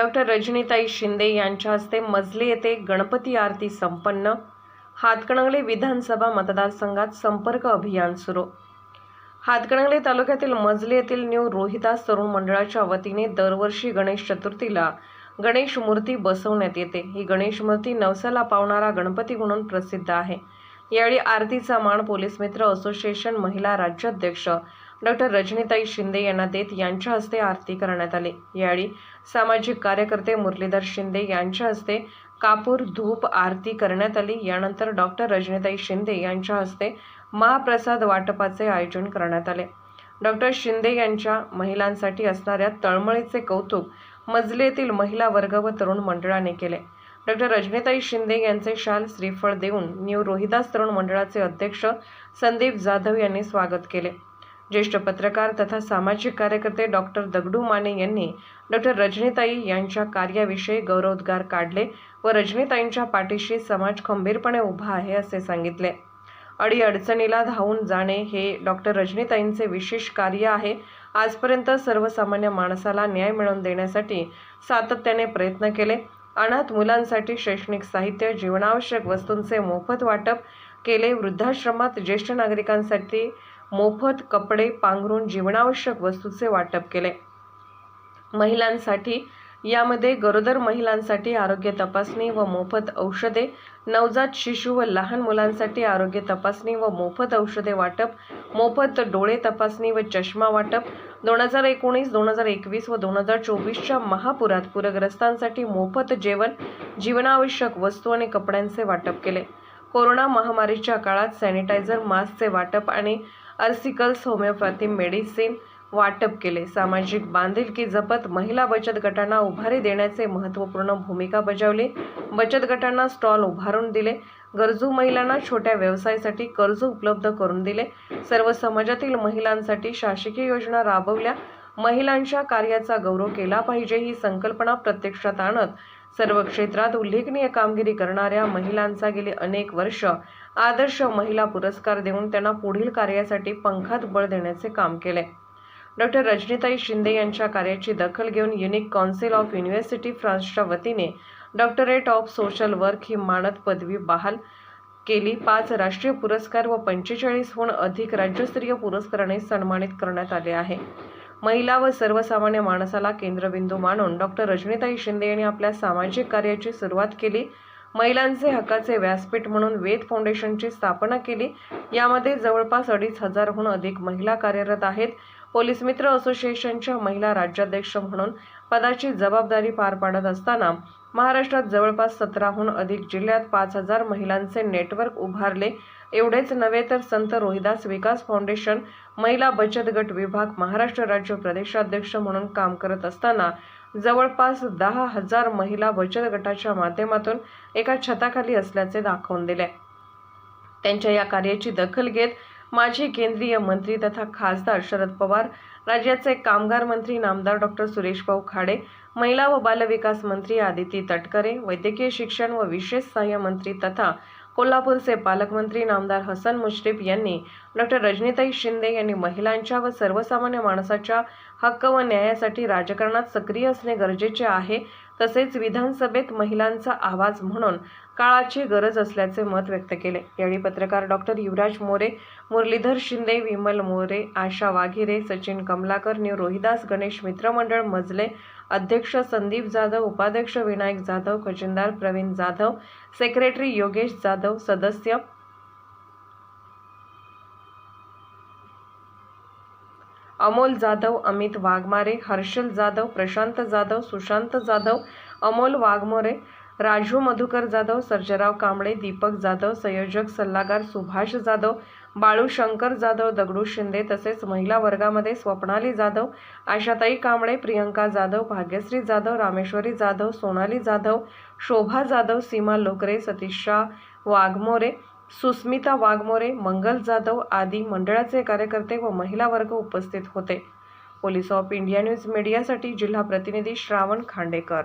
Doctor Rajnitai Shinde यांच्या हस्ते मजले येथे गणपती आरती संपन्न. हातकणंगले विधानसभा मतदारसंघात संपर्क अभियान सुरू. हातकणंगले तालुक्यातील मजले येथील न्यू रोहिदास तरुण मंडळाच्या वतीने दरवर्षी गणेश चतुर्थीला गणेश मूर्ती बसवण्यात येते. ही गणेश मूर्ती नवसाला पावणारा गणपती म्हणून प्रसिद्ध आहे. यावेळी आरतीचा मान पोलीस मित्र असोसिएशन महिला राज्याध्यक्ष डॉक्टर रजनीताई शिंदे यांना देत यांच्या हस्ते आरती करण्यात आली. यावेळी सामाजिक कार्यकर्ते मुरलीधर शिंदे यांच्या हस्ते कापूर धूप आरती करण्यात आली. यानंतर डॉक्टर रजनीताई शिंदे यांच्या हस्ते महाप्रसाद वाटपाचे आयोजन करण्यात आले. डॉक्टर शिंदे यांच्या महिलांसाठी असणाऱ्या तळमळीचे कौतुक मजलेतील महिला वर्ग व तरुण मंडळाने केले. डॉक्टर रजनीताई शिंदे यांचे शाल श्रीफळ देऊन न्यू रोहिदास तरुण मंडळाचे अध्यक्ष संदीप जाधव यांनी स्वागत केले. ज्येष्ठ पत्रकार तथा सामाजिक कार्यकर्ते डॉक्टर दगडू माने यांनी डॉक्टर रजनीताई यांच्या कार्याविषयी गौरवोद्गार काढले व रजनीताईंच्या पाठीशी समाज खंबीरपणे उभा आहे असे सांगितले. अडीअडचणीला धावून जाणे हे डॉक्टर रजनीताईंचे विशेष कार्य आहे. आजपर्यंत सर्वसामान्य माणसाला न्याय मिळवून देण्यासाठी सातत्याने प्रयत्न केले. अनाथ मुलांसाठी शैक्षणिक साहित्य जीवनावश्यक वस्तूंचे मोफत वाटप केले. वृद्धाश्रमात ज्येष्ठ नागरिकांसाठी मोफत कपडे पांघरून जीवनावश्यक वस्तूचे वाटप केले. महिलांसाठी यामध्ये गरोदर महिलांसाठी आरोग्य तपासणी व मोफत औषधे नवजात शिशु व लहान मुलांसाठी आरोग्य तपासणी व मोफत औषधे वाटप मोफत डोळे तपासणी व चष्मा वाटप दोन हजार एकोणीस दोन हजार एकवीस व दोन हजार चोवीसच्या महापुरात पूरग्रस्तांसाठी मोफत जेवण जीवनावश्यक वस्तू आणि कपड्यांचे वाटप केले. कोरोना महामारीच्या काळात सॅनिटायझर मास्कचे वाटप आणि अर्सिकल्स होमिओपॅथी मेडिसिन वाटप केले. सामाजिक बांधिलकी जपत महिला बचत गटांना उभारी देण्याचे महत्त्वपूर्ण भूमिका बजावली. बचत गटांना स्टॉल उभारून दिले. गरजू महिलांना छोट्या व्यवसायासाठी कर्ज उपलब्ध करून दिले. सर्व समाजातील महिलांसाठी शासकीय योजना राबवल्या. महिलांच्या कार्याचा गौरव केला पाहिजे ही संकल्पना प्रत्यक्षात आणत सर्व क्षेत्रात उल्लेखनीय कामगिरी करणाऱ्या महिलांचा गेली अनेक वर्ष आदर्श महिला पुरस्कार देऊन त्यांना पुढील कार्यासाठी पंखात बळ देण्याचे काम केले. डॉक्टर रजनीताई शिंदे यांच्या कार्याची दखल घेऊन युनिक काउन्सिल ऑफ युनिव्हर्सिटी फ्रान्सच्या वतीने डॉक्टरेट ऑफ सोशल वर्क ही मानद पदवी बहाल केली. पाच राष्ट्रीय पुरस्कार व पंचेचाळीसहून अधिक राज्यस्तरीय पुरस्काराने सन्मानित करण्यात आले आहे. महिला व सर्वसामान्य माणसाला केंद्रबिंदू मानून डॉक्टर रजनीताई शिंदे यांनी आपल्या सामाजिक कार्याची सुरुवात केली. महिलांचे हक्काचे व्यासपीठ म्हणून वेद फाउंडेशनची स्थापना केली. यामध्ये जवळपास अडीच हजारहून अधिक महिला कार्यरत आहेत. पोलीस मित्र असोसिएशनच्या महिला राज्याध्यक्ष म्हणून पदाची जबाबदारी पार पाडत असताना महाराष्ट्रात जवळपास सतराहून अधिक जिल्ह्यात पाच हजार महिलांचे नेटवर्क उभारले. एवढेच नव्हे तर संत रोहिदास विकास फाउंडेशन महिला बचत गट विभाग महाराष्ट्र राज्य प्रदेशाध्यक्ष म्हणून काम करत असताना जवळपास दहा हजार महिला बचत गटाच्या माध्यमातून एका छताखाली असल्याचे दाखवून दिले. त्यांच्या या कार्याची दखल घेत माजी केंद्रीय मंत्री तथा खासदार शरद पवार राज्याचे कामगार मंत्री नामदार डॉक्टर सुरेश भाऊ खाडे महिला व बालविकास मंत्री आदिती तटकरे वैद्यकीय शिक्षण व विशेष सहाय्य मंत्री तथा कोल्हापूरचे पालकमंत्री नामदार हसन मुश्रीफ यांनी डॉक्टर रजनीताई शिंदे यांनी महिलांच्या व सर्वसामान्य माणसाच्या हक्क व न्यायासाठी राजकारणात सक्रिय असणे गरजेचे आहे तसेच विधानसभेत महिलांचा आवाज म्हणून काळाची गरज असल्याचे मत व्यक्त केले. यावेळी पत्रकार डॉक्टर युवराज मोरे मुरलीधर शिंदे विमल मोरे आशा वाघिरे सचिन कमलाकर न्यू रोहिदास गणेश मित्रमंडळ मजले अध्यक्ष संदीप जाधव उपाध्यक्ष विनायक जाधव खजिनदार प्रवीण जाधव सेक्रेटरी योगेश जाधव सदस्य अमोल जाधव अमित वाघमारे हर्षल जाधव प्रशांत जाधव सुशांत जाधव अमोल वाघमोरे राजू मधुकर जाधव सर्जराव कांबळे दीपक जाधव संयोजक सल्लागार सुभाष जाधव बाळू शंकर जाधव दगडू शिंदे तसेच महिला वर्गामध्ये स्वप्नाली जाधव आशाताई कांबळे प्रियंका जाधव भाग्यश्री जाधव रामेश्वरी जाधव सोनाली जाधव शोभा जाधव सीमा लोकरे सतीशा वाघमोरे सुस्मिता वाघमोरे मंगल जाधव आदी मंडळाचे कार्यकर्ते व महिला वर्ग उपस्थित होते. पोलीस ऑफ इंडिया न्यूज मीडियासाठी जिल्हा प्रतिनिधी श्रावण खांडेकर.